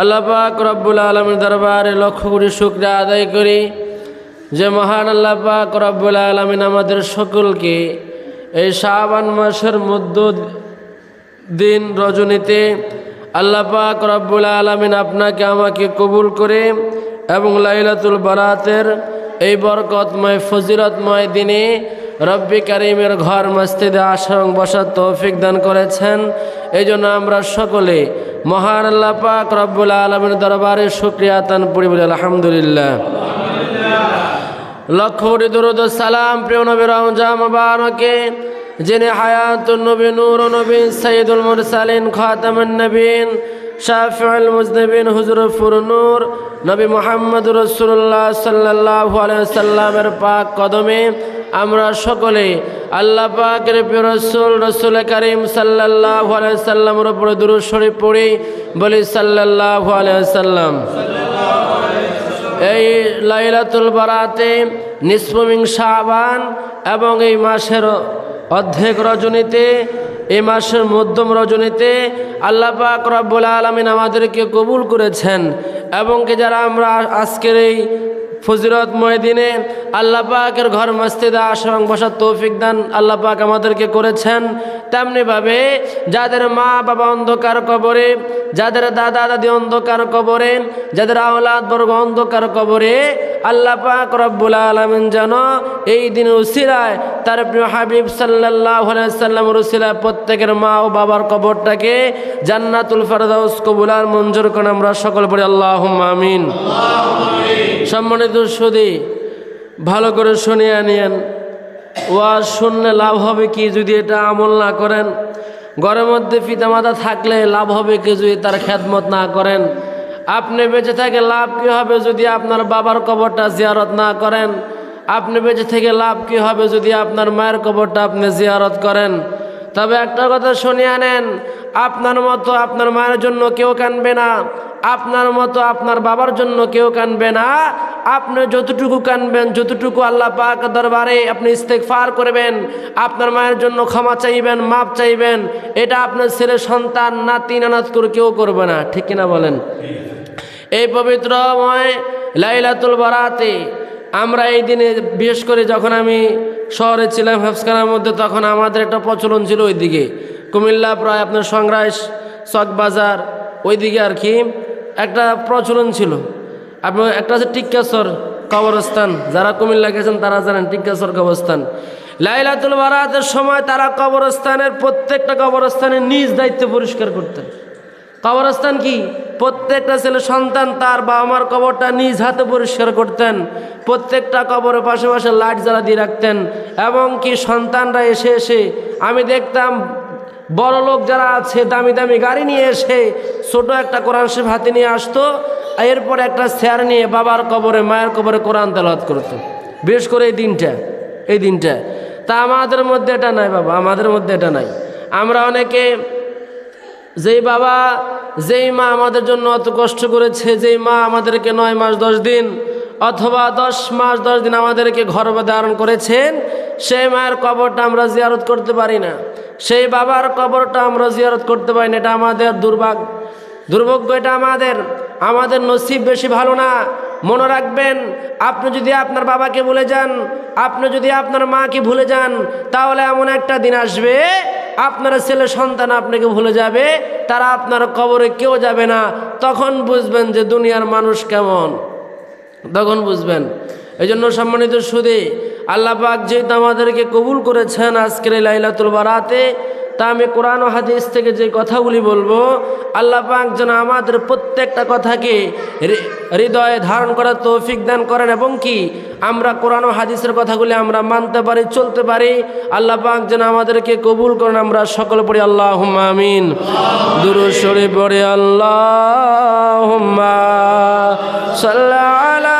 আল্লাহ পাক রব্বুল আলমীর দরবারে লক্ষ কোটি শুক্রিয়া আদায় করি যে মহান আল্লাহ পাক রব্বুল আলমিন আমাদের সকলকে এই শাবান মাসের মধ্য দিন রজনীতে আল্লাহ পাক রব্বুল আলমিন আপনাকে আমাকে কবুল করে এবং লাইলাতুল বারাতের এই বরকতময় ফজিরতময় দিনে রব্বি কারিমের ঘর, মসজিদে আসা এবং বসার তৌফিক দান করেছেন। এই জন্য আমরা সকলে মহান আল্লাহ পাক রব্বুল আলমের দরবারে শুক্রিয়া তান পড়ি বলি আলহামদুলিল্লাহ। লক্ষ কোটি দরুদ সালাম প্রিয় নবী রমজান মুবারকে, যিনি হায়াতুন নবী নূর ও নবী সৈয়দুল মুরসালিন, খাতামুন নবীন, শাফিউল মুজনিবিন হুজুর ফুরনূর নবী মোহাম্মদ রসুল্লাহ সাল্লাল্লাহু আলাইহি সাল্লামের পাক কদমে আমরা সকলে আল্লাহ পাকের প্রিয় রসুল রসুল করিম সাল্লাল্লাহু আলাইহি সাল্লামের উপরে দুরূদ শরীফ পড়ি, বলি সাল্লাল্লাহু আলাইহি সাল্লাম। এই লাইলাতুল বারাতে নিসমিং শাবান এবং এই মাসের অর্ধেক রজনীতে, এই মাসের মধ্যম রজনীতে আল্লাহ পাক রব্বুল আলমিন আমাদেরকে কবুল করেছেন এবং যারা আমরা আজকের এই ফজিরতময় দিনে আল্লাহ পাকের ঘর মসজিদে আসা বসার তৌফিক দান আল্লাহ পাক আমাদেরকে করেছেন। তেমনিভাবে যাদের মা বাবা অন্ধকার কবরে, যাদের দাদা দাদি অন্ধকার কবরে, যাদের আওলাদ বর্গ অন্ধকার কবরে, আল্লাহ পাক রব্বুল আলমিন যেন এই দিন উসিরায় তার প্রিয় হাবিব সাল্লাহ সাল্লাম রুসিলায় প্রত্যেকের মা ও বাবার কবরটাকে জান্নাতুল ফরদাউস কবুলার মঞ্জুর করে আমরা সকল পড়ি আল্লাহ আমিন। সম্মানিত সুদী, ভালো করে শুনিয়ে নিয়েন। ওয়াজ শুনলে লাভ হবে কি যদি এটা আমল না করেন? ঘরের মধ্যে পিতামাতা থাকলে লাভ হবে কি যদি তার খেদমত না করেন? আপনি বেঁচে থেকে লাভ কি হবে যদি আপনার বাবার কবরটা জিয়ারত না করেন? আপনি বেঁচে থেকে লাভ কি হবে যদি আপনার মায়ের কবরটা আপনি জিয়ারত করেন? তবে একটা কথা শুনিয়ে নেন আপনার মতো আপনার মায়ের জন্য কেউ কানবে না। আপনার মতো আপনার বাবার জন্য কেউ কানবে না। আপনি যতটুকু কানবেন, যতটুকু আল্লাহ পাক দরবারে আপনি ইস্তেকফার করবেন, আপনার মায়ের জন্য ক্ষমা চাইবেন মাপ চাইবেন, এটা আপনার ছেলে, সন্তান, নাতি, নানাত করে কেউ করবে না। ঠিক কিনা বলেন? এই পবিত্রময় লাইলাতুল বারাতে আমরা এই দিনে, বিশেষ করে যখন আমি শহরে ছিলাম, হেফসখানার মধ্যে, তখন আমাদের একটা প্রচলন ছিল ওইদিকে। কুমিল্লা প্রায় আপনার সংগ্রাস, চকবাজার, ওইদিকে আর কি একটা প্রচলন ছিল। আপনার একটা আছে টিক্কাসর কবরস্থান, যারা কুমিল্লা গেছেন তারা জানেন টিক্কাসর কবরস্থান। লাইলাতুল বারাতের সময় তারা কবরস্থানের প্রত্যেকটা কবরস্থানের নিজ দায়িত্ব পরিষ্কার করতেন। কবরস্থান কি? প্রত্যেকটা ছেলে সন্তান তার বাবা মার কবরটা নিজ হাতে পরিষ্কার করতেন, প্রত্যেকটা কবরের পাশে পাশে লাইট জ্বালা দিয়ে রাখতেন, এবং কি সন্তানরা এসে এসে, আমি দেখতাম বড় লোক যারা আছে, দামি দামি গাড়ি নিয়ে এসে ছোট একটা কোরআন শরীফ হাতে নিয়ে আসতো, এরপর একটা চেয়ার নিয়ে বাবার কবরে, মায়ের কবরে কোরআন তেলাওয়াত করতো। বিশেষ করে এই দিনটা এই দিনটা। তা আমাদের মধ্যে এটা নাই বাবা, আমাদের মধ্যে এটা নাই। আমরা অনেকে যেই বাবা, যেই মা আমাদের জন্য অত কষ্ট করেছে, যেই মা আমাদেরকে নয় মাস দশ দিন অথবা দশ মাস, দশ দিন আমাদেরকে গর্ভে ধারণ করেছেন, সেই মায়ের কবরটা আমরা জিয়ারত করতে পারি না। সেই বাবার কবরটা আমরা জিয়ারত করতে পারি না, এটা আমাদের দুর্ভাগ্য দুর্ভাগ্য এটা আমাদের। আমাদের নসিব বেশি ভালো না। মনে রাখবেন, আপনি যদি আপনার বাবাকে ভুলে যান, আপনি যদি আপনার মাকে ভুলে যান, তাহলে এমন একটা দিন আসবে, আপনার ছেলে সন্তান আপনাকে ভুলে যাবে, তারা আপনার কবরে কেউ যাবে না। তখন বুঝবেন যে দুনিয়ার মানুষ কেমন। তখন বুঝবেন। এই জন্য সম্মানিত সুদে আল্লাপাক যেহেতু আমাদেরকে কবুল করেছেন আজকের লাইলাতুল বারাতে তা আমি কোরআন হাদিস থেকে যে কথাগুলি বলব, আল্লাহ পাক যেন আমাদের প্রত্যেকটা কথাকে হৃদয়ে ধারণ করার তৌফিক দান করেন এবং কি আমরা কোরআন হাদিসের কথাগুলি আমরা মানতে পারি, চলতে পারি। আল্লাহ পাক যেন আমাদেরকে কবুল করেন, আমরা সকল পড়ি আল্লাহ আমিন। দুরু শরীফ পড়ি আল্লাহ সাল্লাহ আলা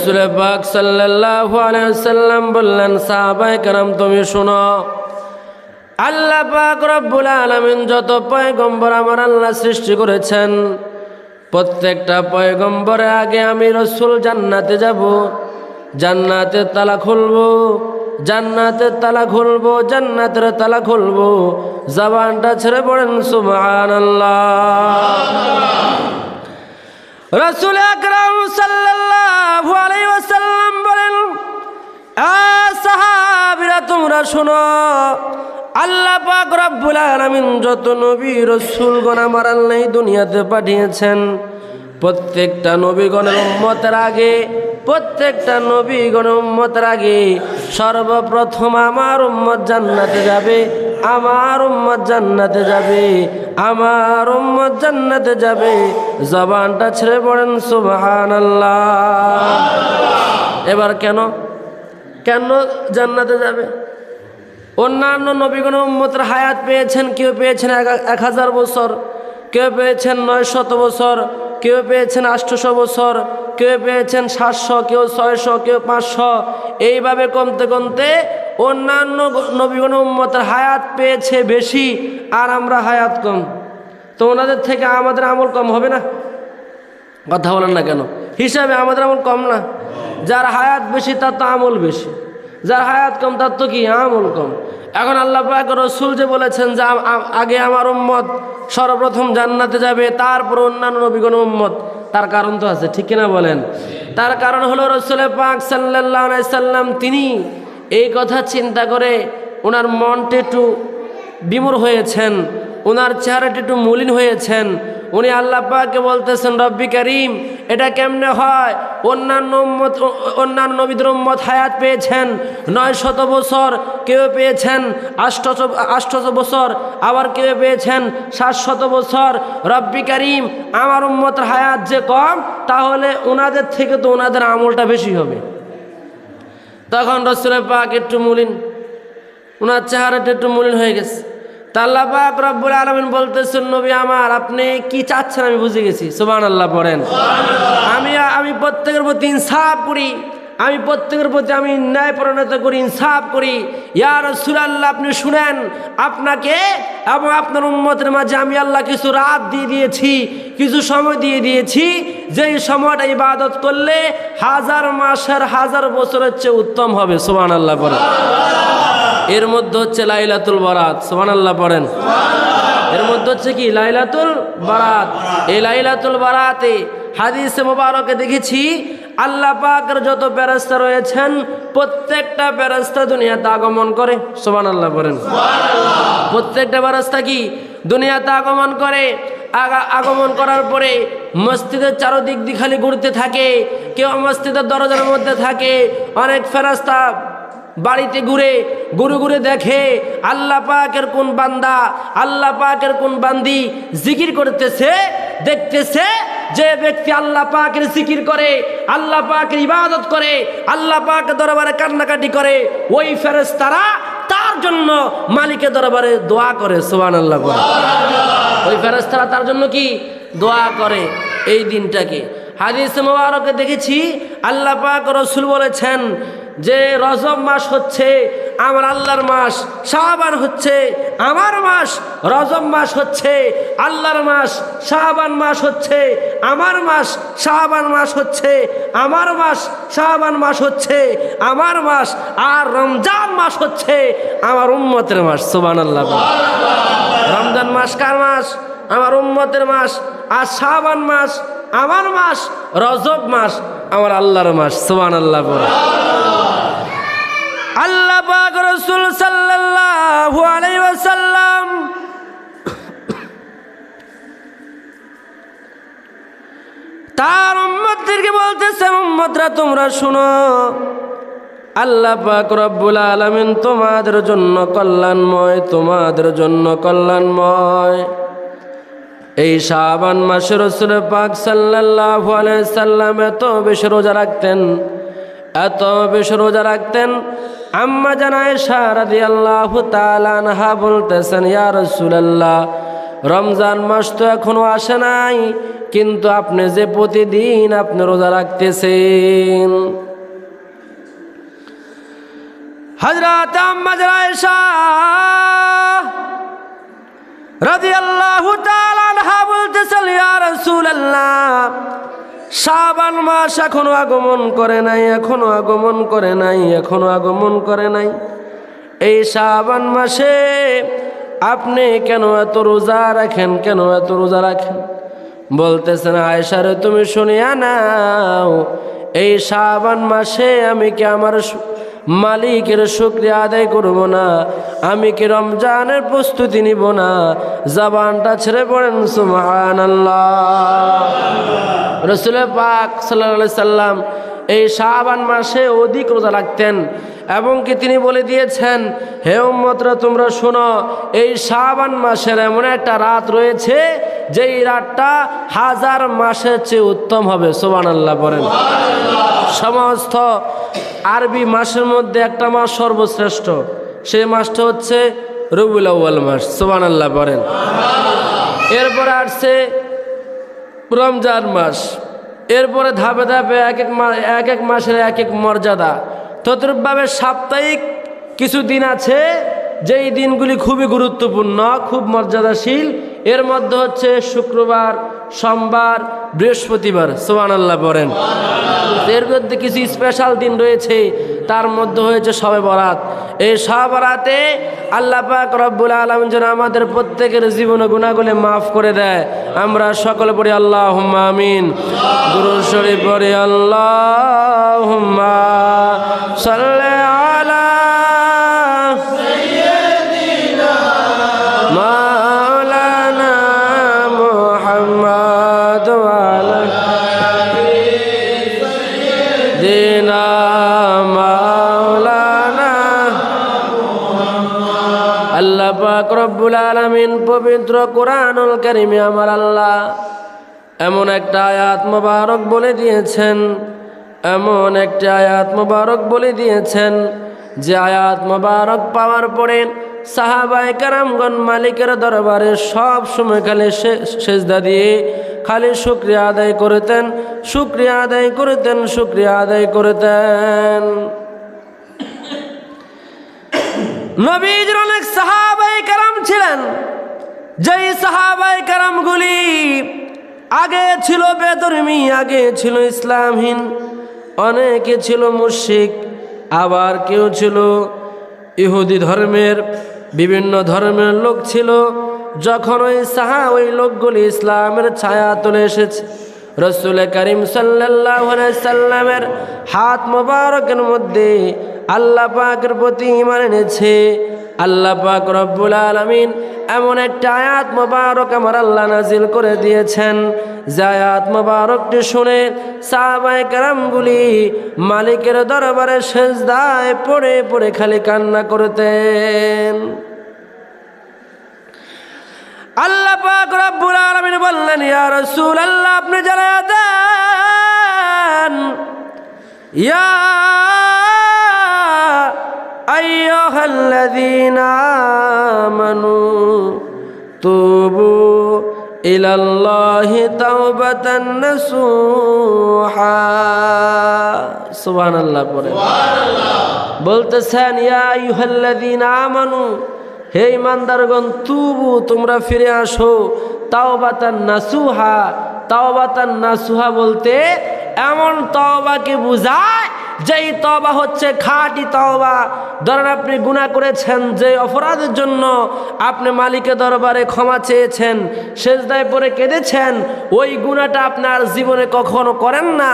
রসুল পাক সাল্লাহ আলাইসাল্লাম বললেন সাহাবাই কারাম, তুমি শোনো। আল্লাহ পাক রব্বুল আলমিন যত পয়গম্বর আমার আল্লাহ সৃষ্টি করেছেন, প্রত্যেকটা পয়গম্বরে আগে আমি রসুল জান্নাতে যাব, জান্নাতের তালা খুলবো, জান্নাতের তালা খুলবো, জান্নাতের তালা খুলবো। জবানটা ছেড়ে পড়েন, সুবহানাল্লাহ। রসুল আকরাম সাল্লাল্লাহু বলেন তোমরা শোনো, আল্লাহ পাক রব্বুল আলামিন যত নবী রাসূলগণ আল্লাহ এই দুনিয়াতে পাঠিয়েছেন, প্রত্যেকটা নবীগণের উম্মতের আগে, প্রত্যেকটা নবীগণের উম্মতের আগে সর্বপ্রথম আমার উম্মত জান্নাতে যাবে, আমার উম্মত জান্নাতে যাবে। আমার উম্মত জান্নাতে যাবে। জবানটা ছেড়ে পড়েন, সুবহানাল্লাহ। এবার কেন? কেন জান্নাতে যাবে? অন্যান্য নবীগণ উম্মতের হায়াত পেয়েছেন, কেউ পেয়েছেন এক- হাজার বছর, কেউ পেয়েছেন নয় শত বছর, কেউ পেয়েছেন আটশোশো বছর, কেউ পেয়েছেন সাতশো, কেউ ছয়শো, কেউ পাঁচশো। এইভাবে কমতে কমতে অন্যান্য নবীগণ উম্মতের হায়াত পেয়েছে বেশি, আর আমরা হায়াত কম। তো ওনাদের থেকে আমাদের আমল কম হবে না? কথা বলেন না কেন? হিসাবে আমাদের আমল কম না। যার হায়াত বেশি, তার তো আমল বেশি। যার হায়াত কম, তার তো কি? আমল কম। এখন আল্লাহ পাক রসুল যে বলেছেন যে আগে আমার উম্মত সর্বপ্রথম জান্নাতে যাবে, তারপর অন্যান্য নবীগণ উম্মত, তার কারণ তো আছে, ঠিক কিনা বলেন? তার কারণ হলো রসুল পাক সাল্লাহ সাল্লাম, তিনি এই কথা চিন্তা করে ওনার মনটা একটু বিমূর হয়েছেন, ওনার চেহারাটি একটু মলিন হয়েছেন। উনি আল্লাহ পাককে বলতেছেন, রব্বি করিম, এটা কেমনে হয়? অন্যান্য উম্মত, অন্যান্য নবীদের উম্মত হায়াত পেয়েছেন, নয় শত বছর কেউ পেয়েছেন আষ্টশো আষ্টশো বছর আবার কেউ পেয়েছেন, সাত শত বছর। রব্বি করিম, আমার উম্মতের হায়াত যে কম, তাহলে ওনাদের থেকে তো ওনাদের আমলটা বেশি হবে। তখন রসুলের পাক একটু মলিন ওনার চেহারাটা একটু মলিন হয়ে গেছে। তাল্লা পাক রব্বুল আলমিন বলতেছেন, নবী আমার, আপনি কি চাচ্ছেন আমি বুঝে গেছি? সুবান আল্লাহ পড়েন আমি আমি প্রত্যেকের প্রতি ইনসাফ করি। আমি প্রত্যেকের প্রতি আমি ন্যায় পরিণত করি, ইনসাফ করি। ইয়ার সুরাল্লাহ আপনি শুনেন, আপনাকে এবং আপনার উন্মতের মাঝে আমি আল্লাহ কিছু রাত দিয়ে দিয়েছি, কিছু সময় দিয়ে দিয়েছি। যেই সময়টা ইবাদত করলে হাজার মাসের হাজার বছরের চেয়ে উত্তম হবে সুবান আল্লাহ পড়েন এর মধ্যে হচ্ছে লাইলাতুল বরাত সোমান আল্লাহ পড়েন। এর মধ্যে হচ্ছে কি? লাইলাতুল বারাত। এই লাইলাতুল বারাতে হাদিসে মোবারকে দেখেছি আল্লাহ পাকের যত ফেরেশতা রয়েছেন, প্রত্যেকটা ফেরেশতা দুনিয়াতে আগমন করে। সোমান আল্লাহ পড়েন প্রত্যেকটা ফেরেশতা কি? দুনিয়াতে আগমন করে। আগা- আগমন করার পরে মসজিদের চারদিক দিয়ে খালি ঘুরতে থাকে, কেউ মসজিদের দরজার মধ্যে থাকে, অনেক ফেরাস্তা বাড়িতে ঘুরে ঘুরে ঘুরে দেখে, আল্লাহ পাকের কোন বান্দা, আল্লাহ পাকের কোন বান্দি জিকির করতেছে, দেখতেছে যে ব্যক্তি আল্লাহ পাকের জিকির করে, আল্লাহ পাকের ইবাদত করে, আল্লাহ পাক দরবারে কান্নাকাটি করে, ওই ফেরেশতারা তার জন্য মালিকের দরবারে দোয়া করে সোহান আল্লাহ করে ওই ফেরেশতারা তার জন্য কি? দোয়া করে এই দিনটাকে। হাদিস মোবারকে দেখেছি, আল্লাহ পাক রসুল বলেছেন যে রজব মাস হচ্ছে, আমার আল্লাহর মাস। শাহবান হচ্ছে, আমার মাস। রজব মাস হচ্ছে, আল্লাহর মাস। শাহবান মাস হচ্ছে, আমার মাস। শাহবান মাস হচ্ছে, আমার মাস। শাহবান মাস হচ্ছে, আমার মাস। আর রমজান মাস হচ্ছে, আমার উম্মতের মাস। সোবান আল্লাহ রমজান মাস কার মাস? আমার উম্মতের মাস। আর শাহবান মাস, আমার মাস। রজব মাস, আমার আল্লাহর মাস। সোবান আল্লাহ আল্লাহ পাক রসুল সাল্লাল্লাহু আলাইহি ওয়াসাল্লাম তার উম্মতদেরকে বলতেছে, উম্মতরা, তোমরা শুনো। আল্লাহ পাক রব্বুল আলামিন তোমাদের জন্য কল্যাণময়, তোমাদের জন্য কল্যাণময়। এই শাবান মাসে রসুল পাক সাল্লাল্লাহু আলাইহি সাল্লাম এত বেশি রোজা রাখতেন। এত বেশি রোজা রাখতেন। আম্মা জানায় সারাদি আল্লাহ তালানহা বলতেছেন, ইয়া রসুলাল্লাহ, রমজান মাস তো এখনও আসে নাই, কিন্তু আপনি যে প্রতিদিন আপনি রোজা রাখতেছেন। হজরত আম্মা জানায় রাদিয়াল্লাহু তাআলা আনহা বলতেছেন, ইয়া রাসূলুল্লাহ শাবান মাস এখনও আগমন করে নাই, এখনও আগমন করে নাই, এখনও আগমন করে নাই। এই শাবান মাসে আপনি কেন এত রোজা রাখেন, কেন এত রোজা রাখেন? বলতেছেন আয়সারে তুমি শুনিয়া নাও, এই শাবান মাসে আমি কি আমার মালিকের শুক্রিয়া আদায় করব না। আমি কি রমজানের প্রস্তুতি নিব না? জবানটা ছেড়ে পড়েন সুমহান রসুল পাক সাল্লা সাল্লাম এই শাহবান মাসে অধিক রোজা রাখতেন এবং কি তিনি বলে দিয়েছেন, হে উম্মতরা, তোমরা শোনো, এই শাহবান মাসের এমন একটা রাত রয়েছে, যেই রাতটা হাজার মাসের চেয়ে উত্তম হবে। সোবান আল্লাহ বলেন। সমস্ত আরবি মাসের মধ্যে একটা মাস সর্বশ্রেষ্ঠ। সেই মাসটা হচ্ছে রবিউল আউ্য়াল মাস সোবান আল্লাহ বলেন। এরপরে আসছে রমজান মাস। এরপরে ধাপে ধাপে এক এক মা, এক এক মাসের এক এক মর্যাদা। তদ্রূপভাবে সাপ্তাহিক কিছু দিন আছে যেই দিনগুলি খুবই গুরুত্বপূর্ণ, খুব মর্যাদাশীল, এর মধ্যে হচ্ছে শুক্রবার, সোমবার, বৃহস্পতিবার সোহান আল্লাহ বলেন এর মধ্যে কিছু স্পেশাল দিন রয়েছে, তার মধ্যে হয়েছে সবে বরাত। এই সব বরাতে আল্লাহ পাক রব্বুল আলম যেন আমাদের প্রত্যেকের জীবনে গুণাগুলি মাফ করে দেয়। আমরা সকলে পড়ি আল্লাহ আমিন। গুরু শরীফ পড়ি আল্লাহ সাল্লে রব্বুল আলামিন পবিত্র কোরআনুল কারিমে আমার আল্লাহ এমন একটা আয়াত মোবারক বলে দিয়েছেন, এমন একটা আয়াত মোবারক বলে দিয়েছেন, যে আয়াত মোবারক পাওয়ার পরে সাহাবাই কারামগণ মালিকের দরবারে সব সময় খালি সেজদা দিয়ে খালি শুক্রিয়া আদায় করতেন, শুক্রিয়া আদায় করতেন, শুক্রিয়া আদায় করতেন। নবীজির অনেক কারাম ছিলেন যেই সাহাবাই কারামগুলি আগে ছিল বেদর্মী, আগে ছিল ইসলামহীন, অনেকে ছিল মুশিক আবার কেউ ছিল ইহুদি ধর্মের, বিভিন্ন ধর্মের লোক ছিল। যখন ওই সাহা, ওই লোকগুলি ইসলামের ছায়া তুলে এসেছে, রসুল করিম সাল্লামের হাত মোবারকের মধ্যে আল্লাহ পাকের প্রতি ইমান এনেছে। আল্লাহ পাক রব্বুল আলমিন এমন একটা আয়াত মোবারক আমার আল্লাহ নাজিল করে দিয়েছেন। যে আয়াত মোবারকটি শুনে সাহাবাই কারামগুলি মালিকের দরবারে সেজদায় পড়ে পড়ে খালি কান্না করতেন। আল্লাহ পাক রব্বুল আলামিন বললেন, ইয়া রাসূল আল্লাহ আপনি জানা দেন, ইয়া আইয়ুহাল্লাযীনা আমানু তুবু ইলাল্লাহি তাওবাতান নাসুহা। সুবহানাল্লাহ পড়ে বলতেছেন ইয়া আইয়ুহাল্লাযীনা আমানু হে ইমানদারগণ তুবু তোমরা ফিরে আসো। তাওবাতান নাসুহা তাওবাতান নাসুহা বলতে এমন তওবাকে বুঝায়? যেই তবা হচ্ছে খাঁটি তওবা। ধরেন আপনি গুনাহ করেছেন যে অপরাধের জন্য আপনি মালিকের দরবারে ক্ষমা চেয়েছেন, সেজদায় পরে কেঁদেছেন, ওই গুণাটা আপনার জীবনে কখনো করেন না।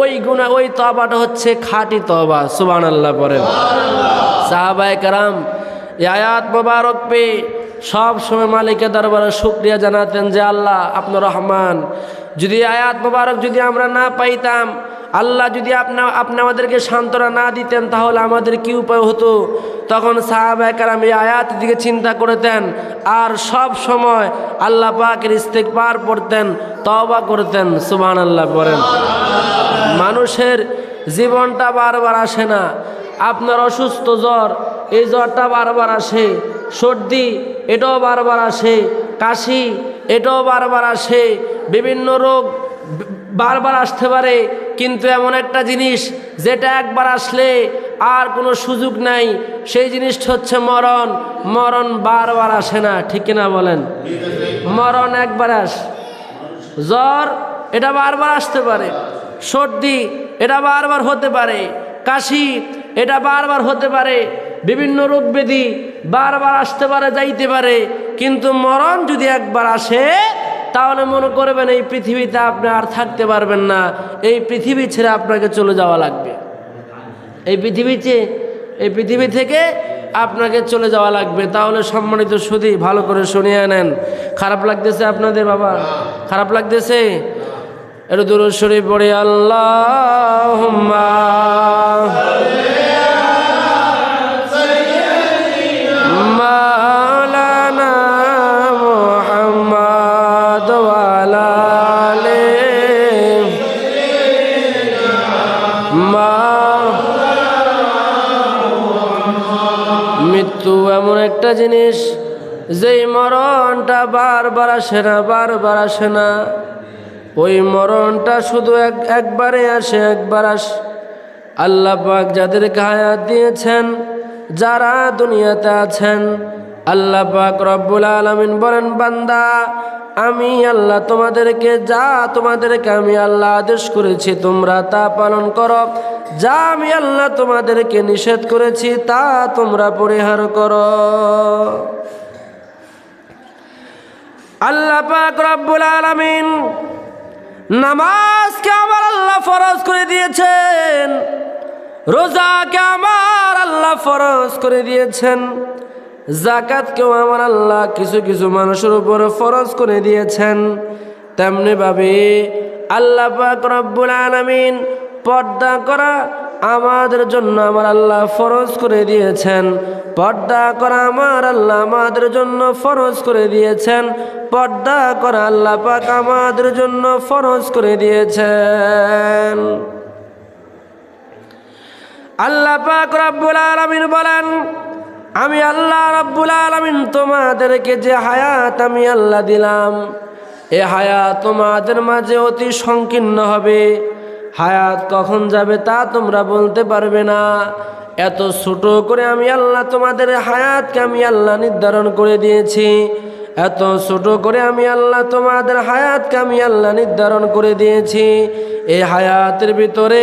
ওই গুণা ওই তবাটা হচ্ছে খাঁটি তবা সুবান আল্লাহ পরেন সাহাবায় কারাম আয়াত মোবারক পেয়ে সব সময় মালিকের দরবারে শুক্রিয়া জানাতেন যে আল্লাহ, আপনার রহমান যদি আয়াত মোবারক যদি আমরা না পাইতাম, আল্লাহ যদি আপনা আপনি আমাদেরকে সান্ত্বনা না দিতেন, তাহলে আমাদের কি উপায় হতো? তখন সাহাবাহাম এই আয়াত দিকে চিন্তা করতেন, আর সব সময় আল্লাহ পাকের ইস্তেক পার পড়তেন তবা করতেন সুবান আল্লাহ করেন মানুষের জীবনটা বারবার আসে না। আপনার অসুস্থ জ্বর, এই জ্বরটা বারবার আসে। সর্দি, এটাও বারবার আসে। কাশি এটাও বারবার আসে। বিভিন্ন রোগ বারবার আসতে পারে, কিন্তু এমন একটা জিনিস যেটা একবার আসলে আর কোনো সুযোগ নাই। সেই জিনিসটা হচ্ছে মরণ। মরণ বারবার আসে না, ঠিক কিনা বলেন? মরণ একবার আস। জ্বর, এটা বারবার আসতে পারে। সর্দি, এটা বারবার হতে পারে। কাশি, এটা বারবার হতে পারে। বিভিন্ন রোগ ব্যাধি বারবার আসতে পারে, যাইতে পারে, কিন্তু মরণ যদি একবার আসে, তাহলে মনে করবেন এই পৃথিবীতে আপনি আর থাকতে পারবেন না। এই পৃথিবী ছেড়ে আপনাকে চলে যাওয়া লাগবে। এই পৃথিবীতে এই পৃথিবী থেকে আপনাকে চলে যাওয়া লাগবে। তাহলে সম্মানিত সুদী ভালো করে শুনিয়ে নেন খারাপ লাগতেছে আপনাদের, বাবা? খারাপ লাগতেছে? একটু দূর শরীফ পড়ে আল্লাহ একটা জিনিস, যেই মরণটা বারবার আসে না, বারবার আসে না, ওই মরণটা শুধু এক, একবারে আসে, একবার আসে। আল্লাহ পাক যাদেরকে হায়াত দিয়েছেন, যারা দুনিয়াতে আছেন, আল্লাহ পাক রব্বুল আলমিন বলেন, বান্দা, আমি আল্লাহ তোমাদেরকে যা তোমাদেরকে আমি আল্লাহ আদেশ করেছি, তোমরা তা পালন করো। যা আমি আল্লাহ তোমাদেরকে নিষেধ করেছি, তা তোমরা পরিহার করো। আল্লাহ পাক রব্বুল আলামিন নামাজকে আমার আল্লাহ ফরজ করে দিয়েছেন, রোজাকে আমার আল্লাহ ফরজ করে দিয়েছেন, জাকাতকেও আমার আল্লাহ কিছু কিছু মানুষের উপর ফরজ করে দিয়েছেন। তেমনিভাবে আল্লাহ পাক রব্বুল আলামিন পর্দা করা আমাদের জন্য আমার আল্লাহ ফরজ করে দিয়েছেন। পর্দা করা আমার আল্লাহ আমাদের জন্য ফরজ করে দিয়েছেন। পর্দা করা আল্লাহ পাক আমাদের জন্য ফরজ করে দিয়েছেন। আল্লাহ পাক রব্বুল আলামিন বলেন, আমি আল্লাহ রব্বুল আলামিন তোমাদেরকে যে হায়াত আমি আল্লাহ দিলাম, এ হায়াত তোমাদের মাঝে অতি সংকীর্ণ হবে। হায়াত কখন যাবে তা তোমরা বলতে পারবে না। এত ছোট করে আমি আল্লাহ তোমাদের হায়াতকে আমি আল্লাহ নির্ধারণ করে দিয়েছি। এত ছোট করে আমি আল্লাহ তোমাদের হায়াতকে আমি আল্লাহ নির্ধারণ করে দিয়েছি। এই হায়াতের ভিতরে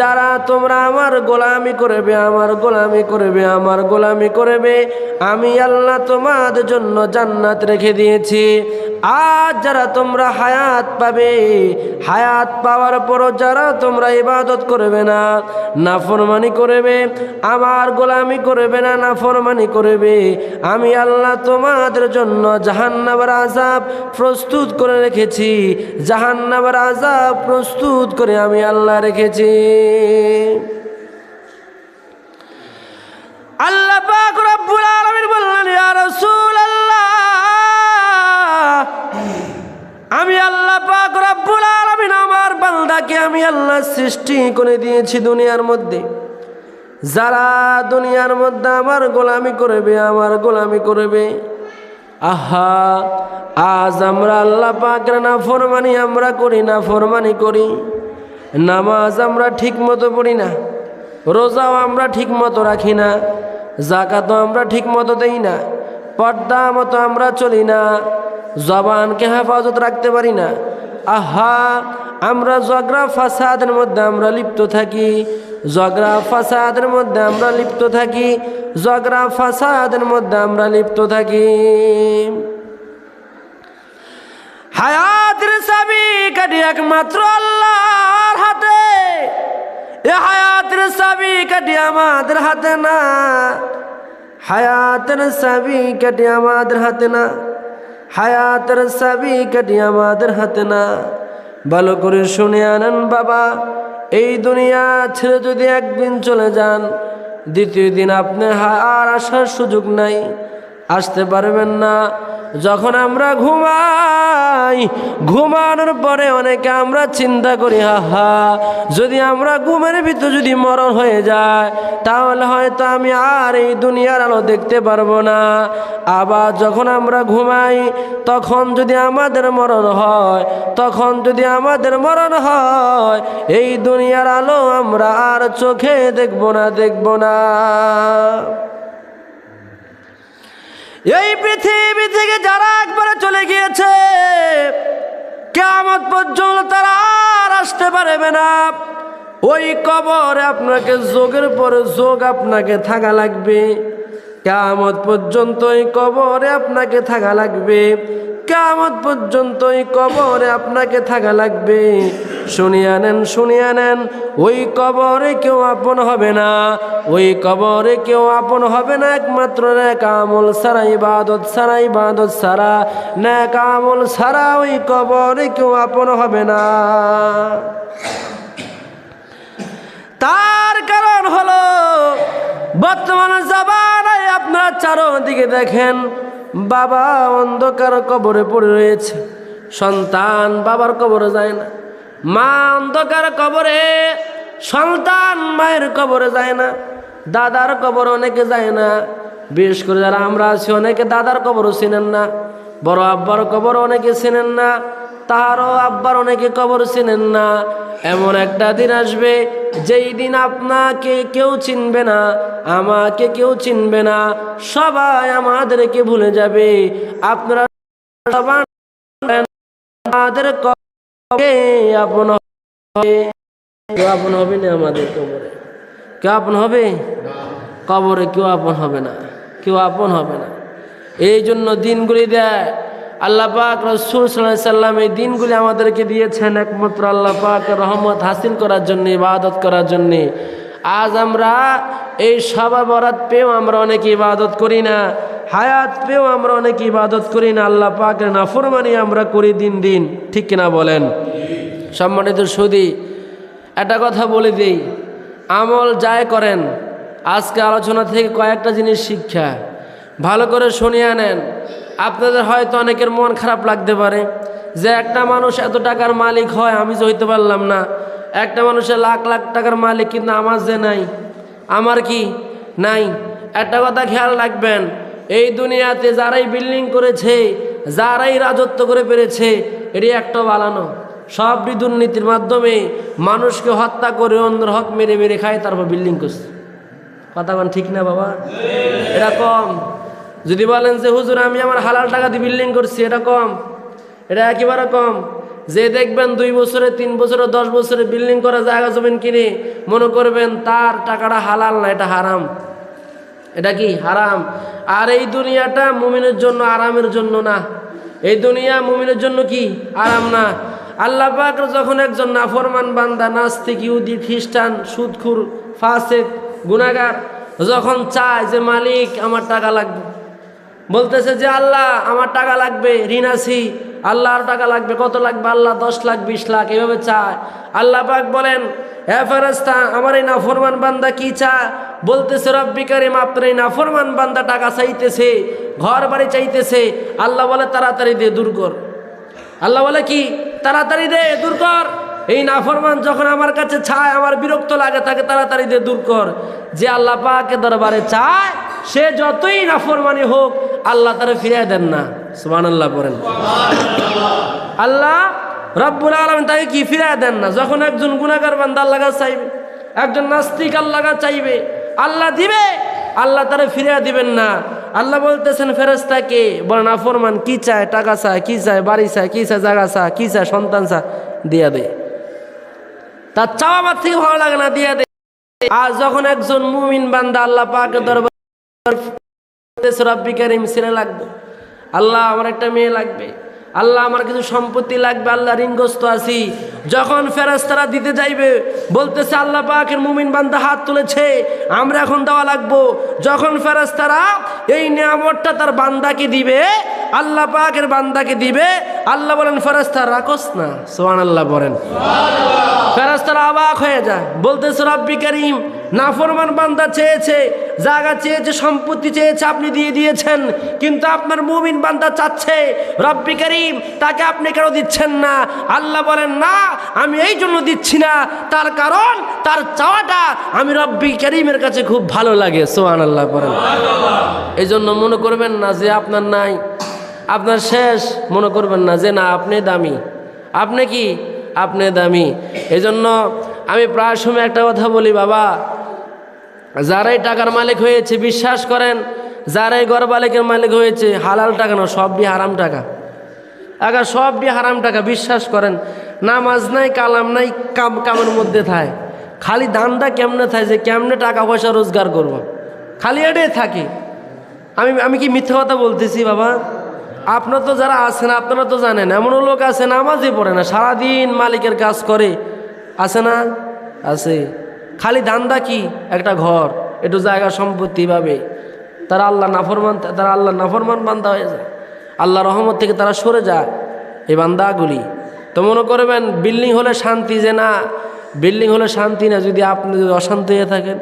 যারা তোমরা আমার গোলামি করবে, আমার গোলামি করবে, আমার গোলামি করবে, আমি আল্লাহ তোমাদের জন্য জান্নাত রেখে দিয়েছি। আজ যারা তোমরা হায়াত পাবে, হায়াত পাওয়ার পরও যারা তোমরা ইবাদত করবে না, নাফরমানি করবে, আমার গোলামি করবে না, নাফরমানি করবে, আমি আল্লাহ তোমাদের জন্য জাহান্নাবার আজাব প্রস্তুত করে রেখেছি। জাহান্নাবার আজাব প্রস্তুত করে আমি আল্লাহ রেখেছি। আল্লাহ বললেন আমি আল্লাহ পাক রব্বুল আলামিন আমার বান্দাকে আমি আল্লাহ সৃষ্টি করে দিয়েছি দুনিয়ার মধ্যে। যারা দুনিয়ার মধ্যে আমার গোলামি করবে, আমার গোলামি করবে। আহা, আজ আমরা আল্লাহ পাকের না ফরমানি আমরা করি না ফরমানি করি। নামাজ আমরা ঠিক মতো পড়ি না, রোজাও আমরা ঠিক মতো রাখি না জাকাতও আমরা ঠিক মতো দেই না পর্দা মতো আমরা চলি না, জবানকে হেফাজত রাখতে পারি না। আহা, আমরা জগরা ফাসাদের মধ্যে আমরা লিপ্ত থাকি জগরা ফাসাদের মধ্যে আমরা লিপ্ত থাকি জগরা ফাসাদের মধ্যে আমরা লিপ্ত থাকি। হায়াতের চাবি কাটি একমাত্র আল্লাহর হাতে। এ হায়াতের চাবি কাটি আমাদের হাতে না। হায়াতের চাবি কাটি আমাদের হাতে না। হায়াতের চাবি কাটি আমাদের হাতে না। ভালো করে শুনে আনেন বাবা, এই দুনিয়া ছেড়ে যদি একদিন চলে যান দ্বিতীয় দিন আপনি আর আসার সুযোগ নাই। আসতে পারবেন না। যখন আমরা ঘুমাই, ঘুমানোর পরে অনেকে আমরা চিন্তা করি হা যদি আমরা ঘুমের ভিতর যদি মরণ হয়ে যায়, তাহলে হয়তো আমি আর এই দুনিয়ার আলো দেখতে পারব না। আবার যখন আমরা ঘুমাই, তখন যদি আমাদের মরণ হয়, তখন যদি আমাদের মরণ হয়, এই দুনিয়ার আলো আমরা আর চোখে দেখব না দেখব না। এই পৃথিবী থেকে যারা একবারে চলে গিয়েছে কেমন পর্যন্ত তারা আর আসতে পারবে না। ওই কবরে আপনাকে যোগের পরে যোগ আপনাকে থাকা লাগবে। কেমন পর্যন্ত ওই কবরে আপনাকে থাকা লাগবে। কেমত পর্যন্ত এই কবরে আপনাকে থাকা লাগবে। শুনিয়া নেন শুনিয়া নেন, ওই কবরে কেউ আপন হবে না। ওই কবরে কেউ আপন হবে না, একমাত্র ন্যাক আমল সারা ইবাদত সারা ইবাদত সারা ন্যাক আমল সারা ওই কবরে কেউ আপন হবে না। তার কারণ হলো, বর্তমান জামানায় আপনারা চারোদিকে দেখেন বাবা অন্ধকার কবরে পড়ে রয়েছে। সন্তান বাবার কবরে যায় না। মা অন্ধকার কবরে, সন্তান মায়ের কবরে যায় না। দাদার কবর অনেকে যায় না। বিশেষ করে যারা আমরা আছি, অনেকে দাদার কবরও চিনেন না। বড় আব্বার কবর অনেকে চেনেন না। তারও আব্বার অনেকে কবর চিনেন না। এমন একটা দিন আসবে, যেই দিন আপনাকে কেউ চিনবে না, আমাকে কেউ চিনবে না। সবাই আমাদেরকে ভুলে যাবে। আপনারা আমাদের আপন হবে। কেউ আপন হবে না আমাদের কবরে। কেউ আপন হবে? কবরে কেউ আপন হবে না। কেউ আপন হবে না। এই জন্য দিনগুলি দেয়। আল্লাহ পাক রসুল সাল্লাম এই দিনগুলি আমাদেরকে দিয়েছেন একমাত্র আল্লাহ পাক রহমত হাসিল করার জন্য, ইবাদত করার জন্যে। আজ আমরা এই সবা বরাত পেয়েও আমরা অনেক ইবাদত করি না, হায়াত পেয়েও আমরা অনেক ইবাদত করি না, আল্লাহ পাকের নাফরমানি আমরা করি দিন দিন। ঠিক কিনা বলেন? সম্মানিত সুদী একটা কথা বলে দিই, আমল যায় করেন, আজকে আলোচনা থেকে কয়েকটা জিনিস শিক্ষা। ভালো করে শুনিয়ে নেন আপনাদের হয়তো অনেকের মন খারাপ লাগতে পারে যে একটা মানুষ এত টাকার মালিক হয়, আমি যে হইতে পারলাম না। একটা মানুষের লাখ লাখ টাকার মালিক কিন্তু আমার যে নাই, আমার কি নাই? একটা কথা খেয়াল রাখবেন, এই দুনিয়াতে যারাই বিল্ডিং করেছে, যারাই রাজত্ব করে পেরেছে এটি একটা বালানো সব দুর্নীতির মাধ্যমে মানুষকে হত্যা করে অন্যর হক মেরে মেরে খায়, তারপর বিল্ডিং করছে। কথা ঠিক না বাবা? এটা কম যদি বলেন যে, হুজুর, আমি আমার হালাল টাকা দিয়ে বিল্ডিং করছি, এটা কম, এটা একেবারে কম। যে দেখবেন দুই বছরে, তিন বছরে, দশ বছরে বিল্ডিং করা জায়গা জমিন কিনে, মনে করবেন তার টাকাটা হালাল না, এটা হারাম। এটা কি হারাম? আর এই দুনিয়াটা মুমিনের জন্য আরামের জন্য না। এই দুনিয়া মুমিনের জন্য কি আরাম না? আল্লাহ পাক যখন একজন নাফরমান বান্দা, নাস্তিক, ইহুদি, খ্রিস্টান, সুদখুর, ফাসেক গুনাগার যখন চায় যে, মালিক, আমার টাকা লাগবে। বলতেছে যে আল্লাহ, আমার টাকা লাগবে, ঋণ আছি। আল্লাহর টাকা লাগবে, কত লাগবে? আল্লাহ দশ লাখ, বিশ লাখ, এভাবে চায়। আল্লাহ পাক বলেন হ্যাঁ ফেরাস্তা আমার এই নাফরমান বান্দা কি চা বলতেছে, রব্বি কারিম, আপনার এই নাফরমান বান্দা টাকা চাইতেছে, ঘর বাড়ি চাইতেছে। আল্লাহ বলে, তাড়াতাড়ি দে, দূর কর। আল্লাহ বলে, কি? তাড়াতাড়ি দে, দূর কর। এই নাফরমান যখন আমার কাছে চায়, আমার বিরক্ত লাগে, তাকে তাড়াতাড়ি দিয়ে দূর কর। যে আল্লাহ পাকে দরবারে চায়, সে যতই নাফরমানি হোক, আল্লাহ তারা ফিরিয়ে দেন না। সুমান আল্লাহ করেন আল্লাহ রব্বুল আলম তাকে কি ফিরিয়ে দেন না? যখন একজন গুণাগার বান্দা আল্লাহ চাইবে, একজন নাস্তিক আল্লাহ চাইবে, আল্লাহ দিবে, আল্লাহ তারা ফিরিয়ে দিবেন না। আল্লাহ বলতেছেন ফেরেস্তাকে বলেন আফরমান কি চায়? টাকা চায়, কি চায়? বাড়ি চায়, কি চায়? জায়গা চায়, কি চায়? সন্তান চায়? দিয়া দে। তার চাওয়া থেকে ভালো লাগে না, দিয়া আর যখন একজন মুমিন বান্দা আল্লাহ পাকে দরবার রব্বি কারিম সিনে লাগবে। আল্লাহ আমার একটা মেয়ে লাগবে। আল্লাহ আমার কিছু সম্পত্তি লাগবে, আল্লাহ ঋণগ্রস্ত আছি। যখন ফেরাস্তারা দিতে যাইবে, বলতেছে, আল্লাহ পাকের মুমিন বান্দা হাত তুলেছে, আমরা এখন দেওয়া লাগবো। যখন ফেরাস্তারা এই নিয়ামতটা তার বান্দাকে দিবে, আল্লাহ পাকের বান্দাকে দিবে, আল্লাহ বলেন ফেরাস্তা রাখোস না? সোহান আল্লাহ বলেন। ফেরাস্তারা অবাক হয়ে যায়। বলতেছে, রব্বি করিম, নাফরমান বান্দা চেয়েছে, জায়গা চেয়েছে, সম্পত্তি চেয়েছে, আপনি দিয়ে দিয়েছেন, কিন্তু আপনার মুমিন বান্দা চাচ্ছে, রব্বি করিম তাকে আপনি কেন দিচ্ছেন না? আল্লাহ বলেন, না, আমি এই জন্য দিচ্ছি না। তার কারণ, তার চাওয়াটা আমি রব্বি করিমের কাছে খুব ভালো লাগে। সোহান আল্লাহ করেন এই জন্য মনে করবেন না যে আপনার নাই, আপনার শেষ। মনে করবেন না যে না, আপনি দামি। আপনি কি? আপনি দামি। এই জন্য আমি প্রায় সময় একটা কথা বলি, বাবা। যারাই টাকার মালিক হয়েছে, বিশ্বাস করেন, যারাই ঘর মালিকের মালিক হয়েছে, হালাল টাকা না, সবই হারাম টাকা। আগে সবই হারাম টাকা, বিশ্বাস করেন। নামাজ নাই, কালাম নাই, কাম কামের মধ্যে থায়। খালি দানটা কেমনে থাকে যে কেমনে টাকা পয়সা রোজগার করব। খালি এটাই থাকে। আমি আমি কি মিথ্যা কথা বলতেছি বাবা? আপনার তো যারা আছেন, আপনারা তো জানেন, এমনও লোক আছে নামাজই পড়ে না, সারাদিন মালিকের কাজ করে। আছে না? আছে। খালি ধান্দা কি? একটা ঘর, একটু জায়গা সম্পত্তি ভাবে। তারা আল্লাহ নাফরমান, তারা আল্লাহ নাফরমান বান্দা হয়ে যায়। আল্লাহ রহমত থেকে তারা সরে যায়। এই বান্দাগুলি, তো মনে করবেন, বিল্ডিং হলে শান্তি যে না, বিল্ডিং হলে শান্তি না, যদি আপনি যদি অশান্তি হয়ে থাকেন।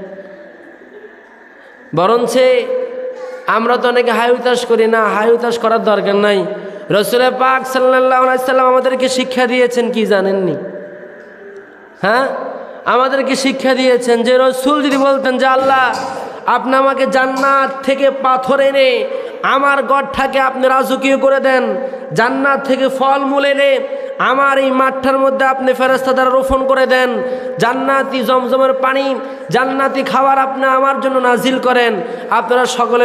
বরঞ্চে আমরা তো অনেকে হাই উতাস করি না হাই উতাস করার দরকার নাই। রসুলের পাক সাল্লাম আমাদেরকে শিক্ষা দিয়েছেন কি জানেননি? হ্যাঁ? আমাদেরকে শিক্ষা দিয়েছেন যে রসুল যদি বলতেন যে আল্লাহ আপনি আমাকে জান্নাত থেকে পাথর এনে আমার গড়টাকে আপনি রাজকীয় করে দেন, জান্নাত থেকে ফল মূল এনে আমার এই মাঠটার মধ্যে আপনি ফেরস্তা দ্বারা রোপণ করে দেন, জান্নাতি জমজমের পানি, জান্নাতি খাবার আপনি আমার জন্য নাজিল করেন। আপনারা সকলে